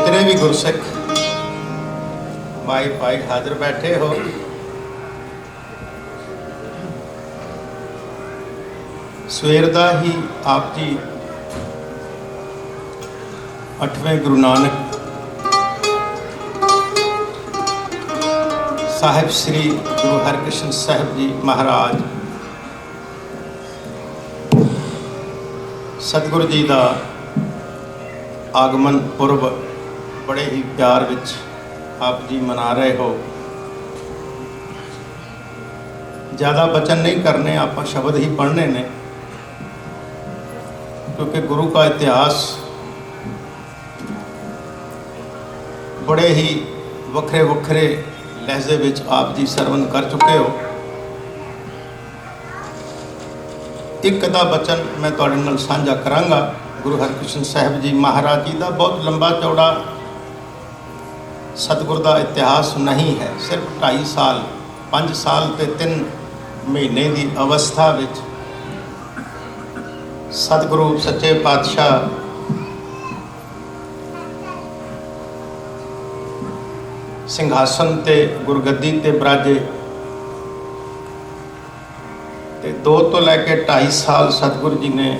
ਜਿਤਨੇ ਵੀ ਗੁਰਸਿੱਖ ਭਾਈ ਭਾਈ ਹਾਜ਼ਰ ਬੈਠੇ ਹੋ, ਸਵੇਰ ਦਾ ਹੀ ਆਪ ਜੀ ਅੱਠਵੇਂ ਗੁਰੂ ਨਾਨਕ ਸਾਹਿਬ ਸ੍ਰੀ ਗੁਰੂ ਹਰਕ੍ਰਿਸ਼ਨ ਸਾਹਿਬ ਜੀ ਮਹਾਰਾਜ, ਸਤਿਗੁਰੂ ਜੀ ਦਾ ਆਗਮਨ ਪੁਰਬ ਬੜੇ ਹੀ ਪਿਆਰ ਵਿੱਚ ਆਪ ਜੀ ਮਨਾ ਰਹੇ ਹੋ। ਜ਼ਿਆਦਾ ਬਚਨ ਨਹੀਂ ਕਰਨੇ, ਆਪਾਂ ਸ਼ਬਦ ਹੀ ਪੜ੍ਹਨੇ ਨੇ। ਕਿਉਂਕਿ ਗੁਰੂ ਦਾ ਇਤਿਹਾਸ ਬੜੇ ਹੀ ਵੱਖਰੇ ਵੱਖਰੇ ਲਹਿਜ਼ੇ ਵਿੱਚ ਆਪ ਜੀ ਸਰਵਨ ਕਰ ਚੁੱਕੇ ਹੋ। ਇੱਕ ਦਾ ਬਚਨ ਮੈਂ ਤੁਹਾਡੇ ਨਾਲ ਸਾਂਝਾ ਕਰਾਂਗਾ। ਗੁਰੂ ਹਰਕ੍ਰਿਸ਼ਨ ਸਾਹਿਬ ਜੀ ਮਹਾਰਾਜ ਜੀ ਦਾ ਬਹੁਤ ਲੰਬਾ ਚੌੜਾ ਸਤਿਗੁਰ ਦਾ ਇਤਿਹਾਸ ਨਹੀਂ ਹੈ। ਸਿਰਫ 2.5 ਸਾਲ 5 ਸਾਲ ਤੇ 3 ਮਹੀਨੇ ਦੀ ਅਵਸਥਾ ਵਿੱਚ ਸਤਿਗੁਰੂ ਸੱਚੇ ਪਾਤਸ਼ਾਹ ਸਿੰਘਾਸਨ ਤੇ ਗੁਰਗੱਦੀ ਤੇ ਬਰਾਜੇ ਤੇ 2 ਤੋਂ ਲੈ ਕੇ 2.5 ਸਾਲ ਸਤਿਗੁਰੂ ਜੀ ਨੇ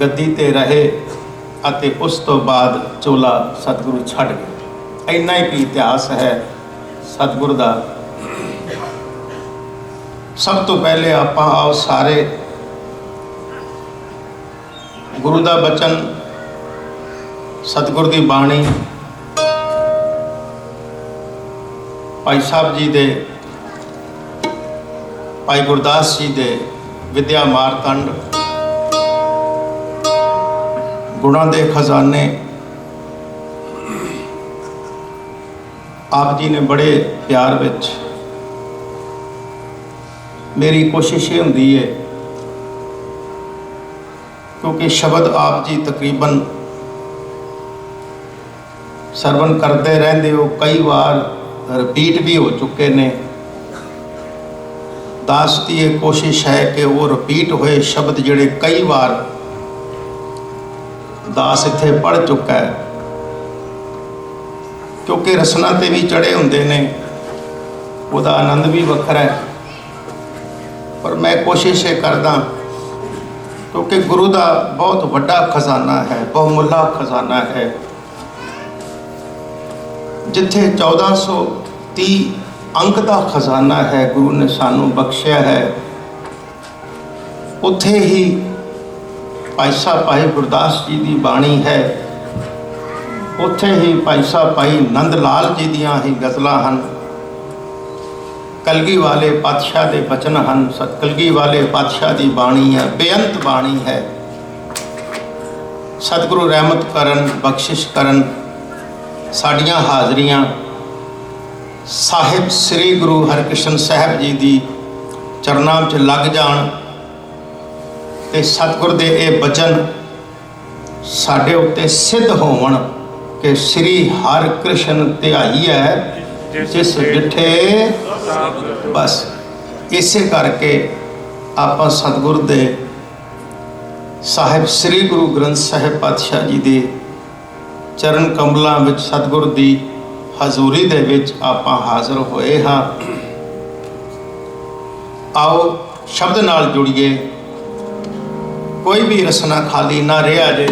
ਗੱਦੀ ਤੇ ਰਹੇ। ਅਤੇ ਉਸ ਤੋਂ ਬਾਅਦ ਚੋਲਾ ਸਤਿਗੁਰੂ ਛੱਡ ਗਏ। ਇੰਨਾ ਹੀ ਇਤਿਹਾਸ ਹੈ ਸਤਿਗੁਰ ਦਾ। ਸਭ ਤੋਂ ਪਹਿਲੇ ਆਪਾਂ ਆਓ ਸਾਰੇ ਗੁਰੂ ਦਾ ਬਚਨ, ਸਤਿਗੁਰ ਦੀ ਬਾਣੀ। ਭਾਈ ਸਾਹਿਬ ਜੀ ਦੇ, ਭਾਈ ਗੁਰਦਾਸ ਜੀ ਦੇ ਵਿਦਿਆ ਮਾਰਤੰਡ ਗੁਣਾਂ ਦੇ ਖਜ਼ਾਨੇ। ਆਪ ਜੀ ਨੇ ਬੜੇ ਪਿਆਰ ਵਿੱਚ ਮੇਰੀ ਕੋਸ਼ਿਸ਼ ਇਹ ਹੁੰਦੀ ਹੈ ਕਿਉਂਕਿ ਸ਼ਬਦ ਆਪ ਜੀ ਤਕਰੀਬਨ ਸਰਵਨ ਕਰਦੇ ਰਹਿੰਦੇ ਹੋ, ਕਈ ਵਾਰ ਰਿਪੀਟ ਵੀ ਹੋ ਚੁੱਕੇ ਨੇ। ਦਾਸ ਦੀ ਇਹ ਕੋਸ਼ਿਸ਼ ਹੈ ਕਿ ਉਹ ਰਿਪੀਟ ਹੋਏ ਸ਼ਬਦ ਜਿਹੜੇ ਕਈ ਵਾਰ ਦਾਸ ਇੱਥੇ ਪੜ ਚੁੱਕਾ ਹੈ। ਕਿਉਂਕਿ ਰਸਨਾ ਤੇ ਵੀ ਚੜੇ ਹੁੰਦੇ ਨੇ, ਉਹਦਾ ਆਨੰਦ ਵੀ ਵੱਖਰਾ ਹੈ। ਪਰ ਮੈਂ ਕੋਸ਼ਿਸ਼ ਇਹ ਕਰਦਾ, ਕਿਉਂਕਿ ਗੁਰੂ ਦਾ ਬਹੁਤ ਵੱਡਾ ਖਜ਼ਾਨਾ ਹੈ, ਬਹੁਮੁੱਲਾ ਖਜ਼ਾਨਾ ਹੈ। ਜਿੱਥੇ 1430 ਅੰਕ ਦਾ ਖਜ਼ਾਨਾ ਹੈ, ਗੁਰੂ ਨੇ ਸਾਨੂੰ ਬਖਸ਼ਿਆ ਹੈ। ਉੱਥੇ ਹੀ ਭਾਈ ਸਾਹਿਬ, ਭਾਈ ਗੁਰਦਾਸ ਜੀ ਦੀ ਬਾਣੀ ਹੈ। ਉੱਥੇ ਹੀ ਭਾਈ ਸਾਹਿਬ, ਭਾਈ ਨੰਦ ਲਾਲ ਜੀ ਦੀਆਂ ਹੀ ਗਜ਼ਲਾਂ ਹਨ। ਕਲਗੀ ਵਾਲੇ ਪਾਤਸ਼ਾਹ ਦੇ ਬਚਨ ਹਨ। ਸਤ ਵਾਲੇ ਪਾਤਸ਼ਾਹ ਦੀ ਬਾਣੀ ਹੈ, ਬੇਅੰਤ ਬਾਣੀ ਹੈ। ਸਤਿਗੁਰੂ ਰਹਿਮਤ ਕਰਨ, ਬਖਸ਼ਿਸ਼ ਕਰਨ ਸਾਡੀਆਂ ਹਾਜ਼ਰੀਆਂ। ਸਾਹਿਬ ਸ੍ਰੀ ਗੁਰੂ ਹਰਕ੍ਰਿਸ਼ਨ ਸਾਹਿਬ ਜੀ ਦੀ ਚਰਨਾਂ 'ਚ ਲੱਗ ਜਾਣ। ਤੇ ਸਤਿਗੁਰ ਦੇ ਇਹ ਬਚਨ ਸਾਡੇ ਉੱਤੇ ਸਿੱਧ ਹੋਵਣ ਕਿ ਸ੍ਰੀ ਹਰਿ ਕ੍ਰਿਸ਼ਨ ਧਿਆਈ ਹੈ, ਜਿਸ ਜਿੱਥੇ ਬਸ ਇਸੇ ਕਰਕੇ ਆਪਾਂ ਸਤਿਗੁਰ ਦੇ ਸਾਹਿਬ ਸ੍ਰੀ ਗੁਰੂ ਗ੍ਰੰਥ ਸਾਹਿਬ ਪਾਤਸ਼ਾਹ ਜੀ ਦੇ ਚਰਨ ਕਮਲਾਂ ਵਿੱਚ, ਸਤਿਗੁਰ ਦੀ ਹਜ਼ੂਰੀ ਦੇ ਵਿੱਚ ਆਪਾਂ ਹਾਜ਼ਰ ਹੋਏ ਹਾਂ। ਆਓ ਸ਼ਬਦ ਨਾਲ ਜੁੜੀਏ। ਕੋਈ ਵੀ ਰਸਨਾ ਖਾਲੀ ਨਾ ਰਿਹਾ ਜੇ।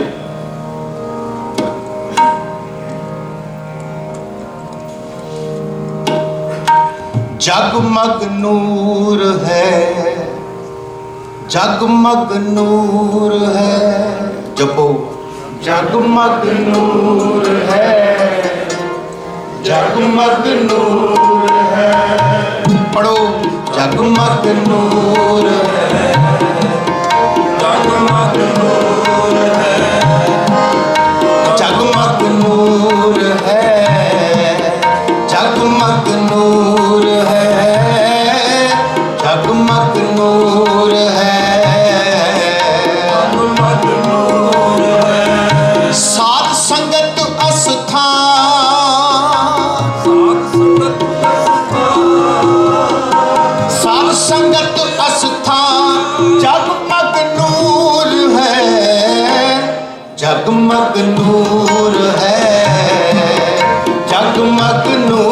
ਜਗਮਗ ਨੂਰ ਹੈ ਜਗਮਗ ਨੂਰ ਹੈ। ਜਪੋ। ਜਗਮਗ ਨੂਰ ਹੈ ਜਗਮਗ ਨੂਰ ਹੈ। ਪੜੋ ਜਗਮਗ ਨੂਰ ਹੈ। fucking know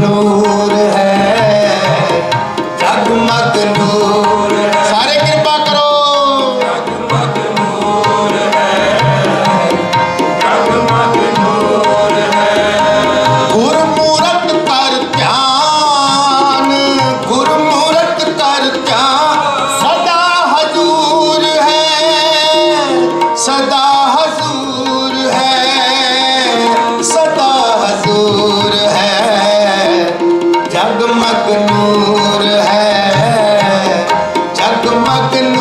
ਜਗਮਗ ਜਗਮਗ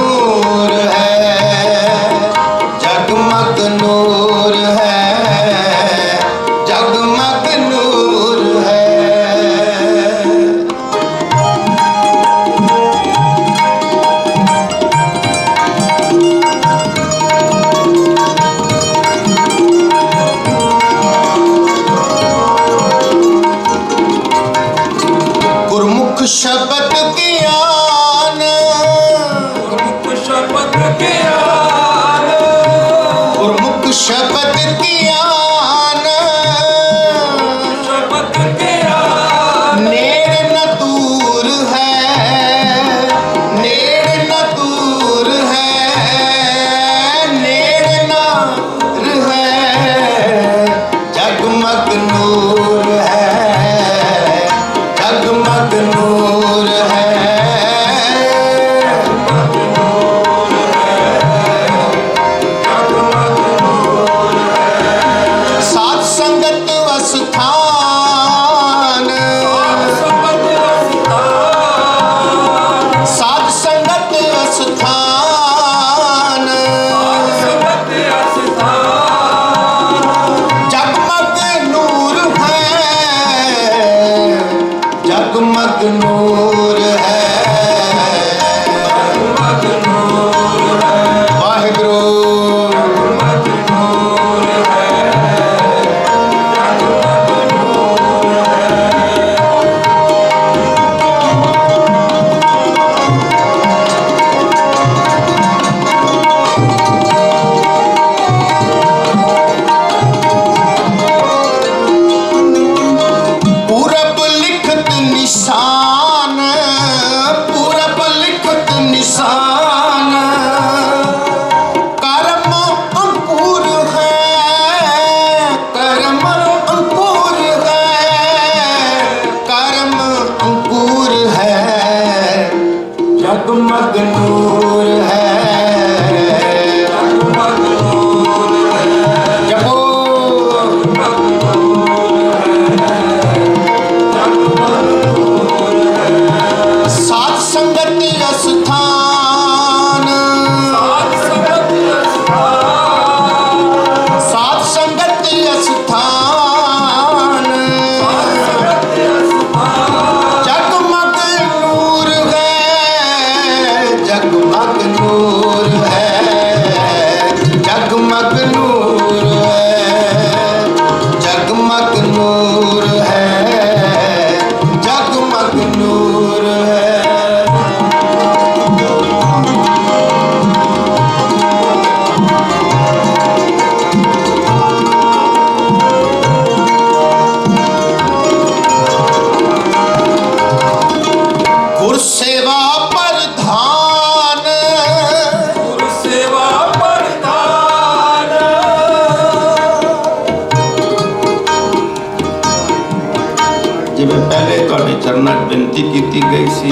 ਕੀਤੀ ਸੀ।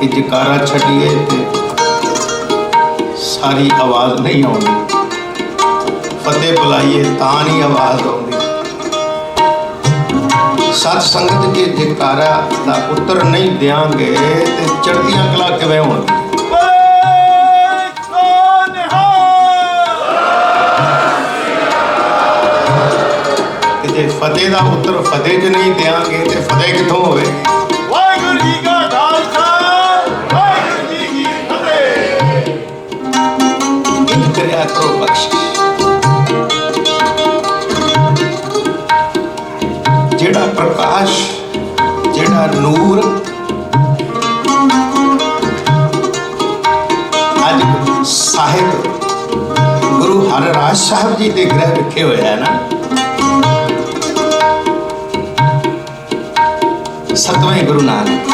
ਕਿ ਜਕਾਰਾ ਛੱਡੀਏ ਤੇ ਸਾਰੀ ਆਵਾਜ਼ ਨਹੀਂ ਆਉਂਦੀ। ਫਤਿਹ ਬੁਲਾਈਏ ਤਾਂ ਨਹੀਂ ਆਵਾਜ਼ ਆਉਂਦੀ। ਸਤ ਸੰਗਤ ਕੇ ਜਕਾਰਾ ਦਾ ਉੱਤਰ ਨਹੀਂ ਦਿਆਂਗੇ ਤੇ ਚੜ੍ਹਦੀਆਂ ਕਲਾ ਕਿਵੇਂ ਹੋਣਗੀਆਂ? ਫਤਿਹ ਦਾ ਉੱਤਰ ਫਤਿਹ 'ਚ ਨਹੀਂ ਦਿਆਂਗੇ ਤੇ ਫਤਿਹ ਕਿੱਥੋਂ ਹੋਵੇ? ਵਾਹਿਗੁਰੂ ਜੀ ਕਾ ਖਾਲਸਾ ਵਾਹਿਗੁਰੂ ਜੀ ਕੀ ਫਤਿਹ। ਇੰਜ ਕਰਿਆ ਕਰੋ ਬਖਸ਼ਿਸ਼। ਜਿਹੜਾ ਪ੍ਰਕਾਸ਼ ਜਿਹੜਾ ਨੂਰ ਅੱਜ ਸਾਹਿਬ ਗੁਰੂ ਹਰਿਰਾਜ ਸਾਹਿਬ ਜੀ ਦੇ ਗ੍ਰਹਿ ਵਿਖੇ ਹੋਇਆ ਹੈ ਨਾ ਸਤਵੇਂ ਗੁਰੂ ਨਾਨਕ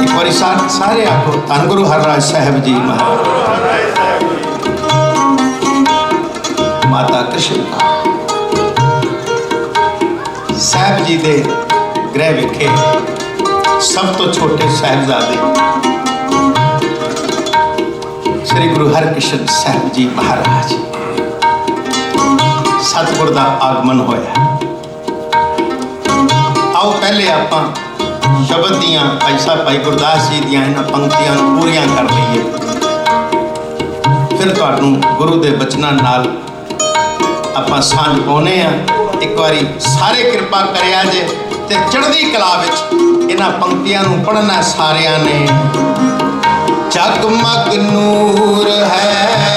ਇੱਕ ਵਾਰੀ ਸਾ- ਸਾਰੇ ਆਖੋ ਧੰਨ ਗੁਰੂ ਹਰਿਰਾਜ ਸਾਹਿਬ ਜੀ ਮਹਾਰਾਜ ਮਾਤਾ ਕ੍ਰਿਸ਼ਨ ਸਾਹਿਬ ਜੀ ਦੇ ਗ੍ਰਹਿ ਵਿਖੇ ਸਭ ਤੋਂ ਛੋਟੇ ਸਾਹਿਬਜ਼ਾਦੇ ਸ੍ਰੀ ਗੁਰੂ ਹਰਕ੍ਰਿਸ਼ਨ ਸਾਹਿਬ ਜੀ ਮਹਾਰਾਜ ਸਤਿਗੁਰ ਦਾ ਆਗਮਨ ਹੋਇਆ ਆਓ ਪਹਿਲੇ ਆਪਾਂ ਸ਼ਬਦ ਦੀਆਂ ਐਸਾ ਭਾਈ ਗੁਰਦਾਸ ਜੀ ਦੀਆਂ ਇਹਨਾਂ ਪੰਕਤੀਆਂ ਨੂੰ ਪੂਰੀਆਂ ਕਰ ਲਈਏ। ਫਿਰ ਤੁਹਾਨੂੰ ਗੁਰੂ ਦੇ ਬਚਨਾਂ ਨਾਲ ਆਪਾਂ ਸਾਂਝ ਪਾਉਨੇ ਆ ਇੱਕ ਵਾਰੀ ਸਾਰੇ ਕਿਰਪਾ ਕਰਿਆ ਜੇ ਤੇ ਚੜ੍ਹਦੀ ਕਲਾ ਵਿੱਚ ਇਹਨਾਂ ਪੰਕਤੀਆਂ ਨੂੰ ਪੜ੍ਹਨਾ ਸਾਰਿਆਂ ਨੇ। ਜਗਮਗ ਨੂਰ ਹੈ।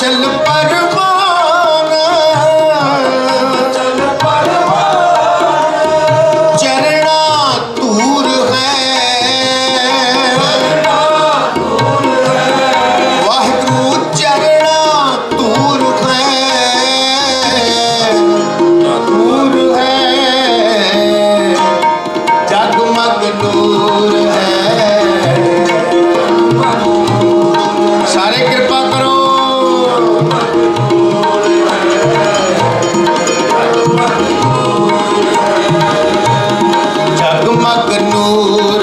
وسلم. I Magnur.